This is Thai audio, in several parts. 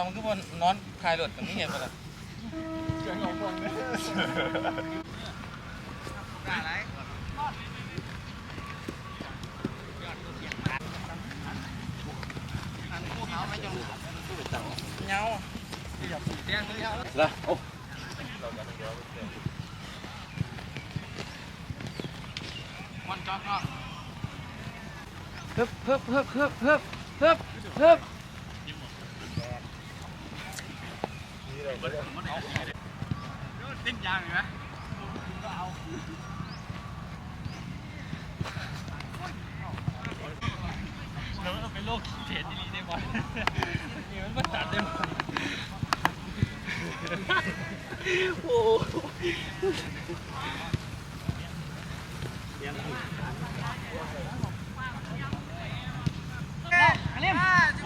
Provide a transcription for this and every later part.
น้องทุกคนนอนพายรถตรงนี้เห็นปะล่ะเกิดของคนเนี่ยอะไรเงาแดงเลยเอาละโอ้วันจอดเนาะฮึบฮึบฮึบฮึบฮึบฮึบฮึบ เต้นยางอยู่ไหมเราเป็นโรคเสียดีได้บอลนี่มันมาตัดได้บอลโอ้เ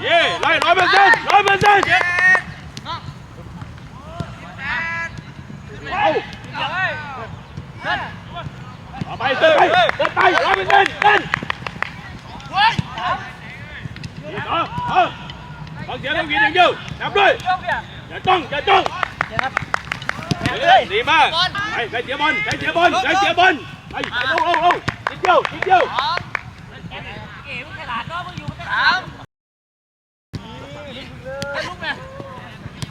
ย้ร้อยเปอร์เซ็นต์ร้อยเปอร์เซ็นต์ tay tay tay tay tay lên lên lên đó đó bằng giờ đâu ghi được chưa nắm đi giờ tung giờ tung đi mà đây đây chĩa bên đây chĩa bên đây chĩa bên đây ô ô ô chĩa vô chĩa vô kiểu cái là đó mới vô cái là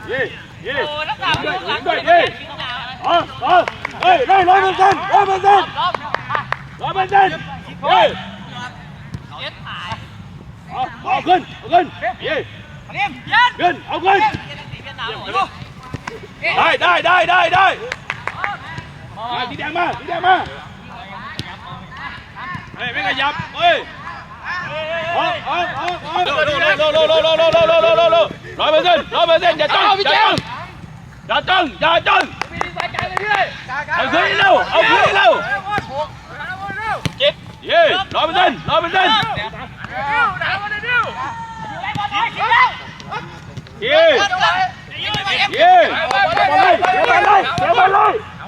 Gì? Gì? Ủa, nó làm luôn lắm rồi. Đi. Ờ, ờ. Ê, đây, lôi bên sân, lôi bên sân. bên trên đi bỏ lên lên đi lên ông lên đây đây đây đây đây mà đi đem mà đi đem mà này mấy người dập ơi rồi bên trên rồi bên trên giờ chân giờ chân giờ chân giờ chân ông dưới đi đâu ông dưới đi đâu เย้ร้อยเปอร์เซ็นต์ร้อยเปอร์เซ็นต์เย้เย้เดี๋ยวไปเลยเดี๋ยวไปเลยเ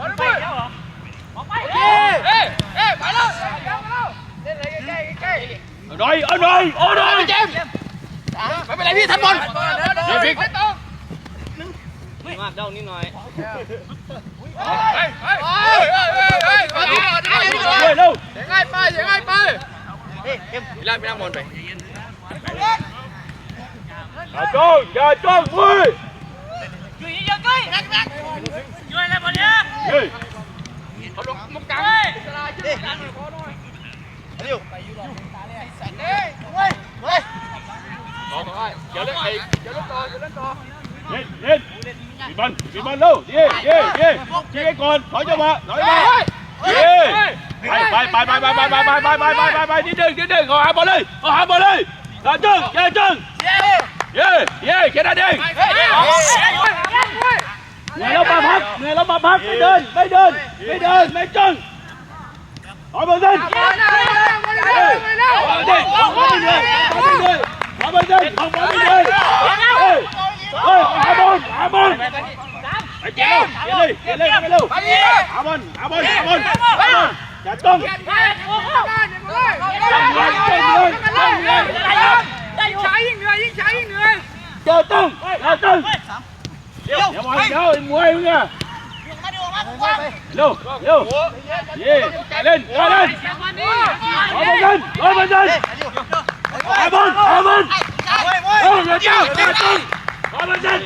อาหน่อยเอาหน่อยเอาหน่อยเย้ไม่เป็นไรพี่ทันบอลเดี๋ยวพลิก มากเด้านิดหน่อย Bilang bilang mohon baik. Jajung, jajung, woi. Cuy, ya cuy. Cuy lah boleh. Cuy. Kalau mau kang. Ayo. Woi, woi. Đó rồi, kéo lên đây, kéo lên to, kéo lên to. อลไปอย่าจ้องอย่าจ้องเว้ยอยู่เยอะๆก้อยนักนักอยู่อะไรบนเนี้ยเฮ้ยยื้ยยวเล่นไอ้เดี๋ยวเล่นต่อเดี๋ยวเล่นต่อเล่นเล่นมีบอลมีบอลเร็วเย่เย่เย่ยิงให้ก่อนถอยจังหวะถอยมาเย่ไปไปไปไปไปไปไปไปไปไปไปไปนิดนึงนิดนึงขอหาบอลเลยขอหาบอลเลยอย่าจ้องอย่จ้องเย่เย่แค่นั้นเองเหนื่อยแล้วมาพักเหนื่อยแล้วมาพักไม่เดินไม่เดินไม่เดินไม่จ้องร้อยเปอร์เซนต์ร้อเปอร์เซนต์เอบอลไปเลยเอบอลไปเลยเอบอลไปเลย Á bên. Đấy chạy luôn, chạy đi, chạy lên cái luôn. Á bên, á bên, á bên. Á bên. Chạy tung. Chờ tung, chờ tung. Liêu, liêu, muối luôn nha. Liêu, liêu. Yeah, chạy lên, chạy lên. Ở bên dân, ở bên dân. Á bên, á bên. Ôi, người ta, người ta. Ở bên dân.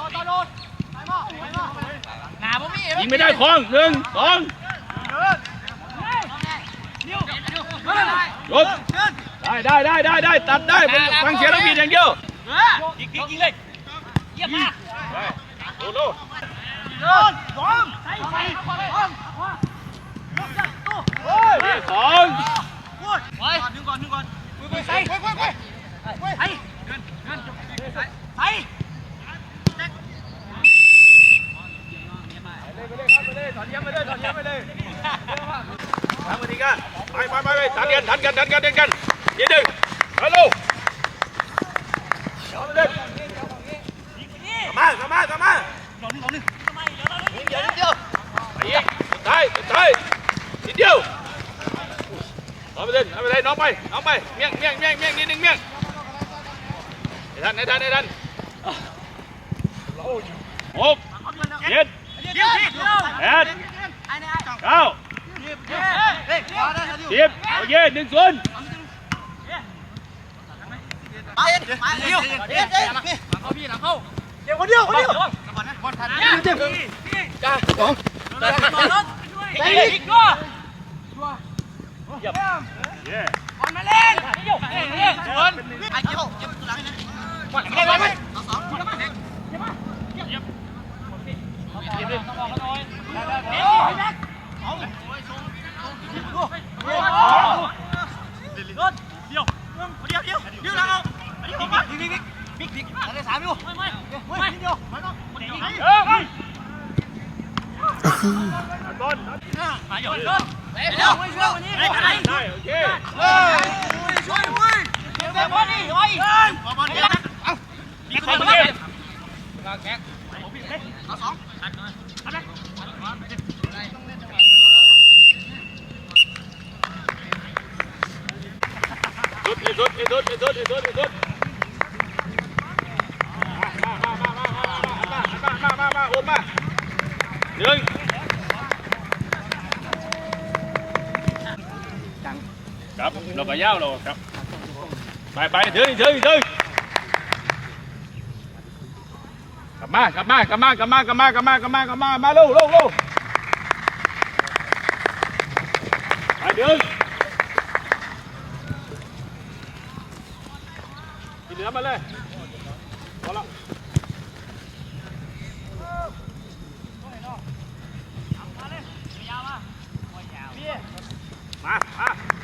งไม่ได้คลองหนึ่งสองจบได้ได้ได้ได้ได้ตัดได้ฟังเสียงนักบินอย่างเดียวยิงยิงยิงเลยเยี่ยมมากโอ้โหใส่ใส่สองไปดึงก่อนดึงก่อนไปใส่ไปไปไปไปเงินเงินใส่ ไปทันกันทันกันทันกันทันกันยืนดึงฮัลโหลเดินมามามามาเดี๋ยวเดี๋ยวไปอีกสุดท้ายสุดท้ายนิดเดียวเอาไปเดินเอาไปเลยน้องไปน้องไปเมี่ยงเมี่ยงเมี่ยงเมี่ยงนิดนึงเมี่ยงให้ทันให้ทันให้ทันหกเจ็ดแปด เก้าสิบโอเคหนึ่งศูนย์เดี๋ยวเดียวเดียวเข้าพี่หลังเข้าเดี๋ยวคนเดียวคนเดียวบอลทันเจ็บจ้าสองไปอีกด้วยเย้บอลมาเล่นเดี๋ยวเดี๋ยวบอลไอ้เจ้าเจ็บหลังนะบอลไม่ได้ไหมเอาสองบอลมาเล่นเจ็บป่ะเจ็บเจ็บเจ็บเจ็บต้องบอกเขาหน่อยเดี๋ยวเอาเดี๋ยวเดี๋ยวเดี๋ยวเดี๋ยวเดี๋ยวเดี๋ยวเราเอาเดี๋ยวมาบิ๊กบิ๊กบิ๊กบิ๊กอะไรสามอยู่ไม่ไม่ไม่เดียวไม่ต้อง เอ้ย บอลมาหยอดเดี๋ยวไม่ช่วยวันนี้ไม่ได้ได้โเราก็ยาวเราครับ ไปไปเดินเดินเดินกลับมากลับมากลับมากลับมากลับมากลับมากลับมากลับมามาเร็วเร็วเร็วไปเดินที่เหลือมาเลยพอแล้วมา มา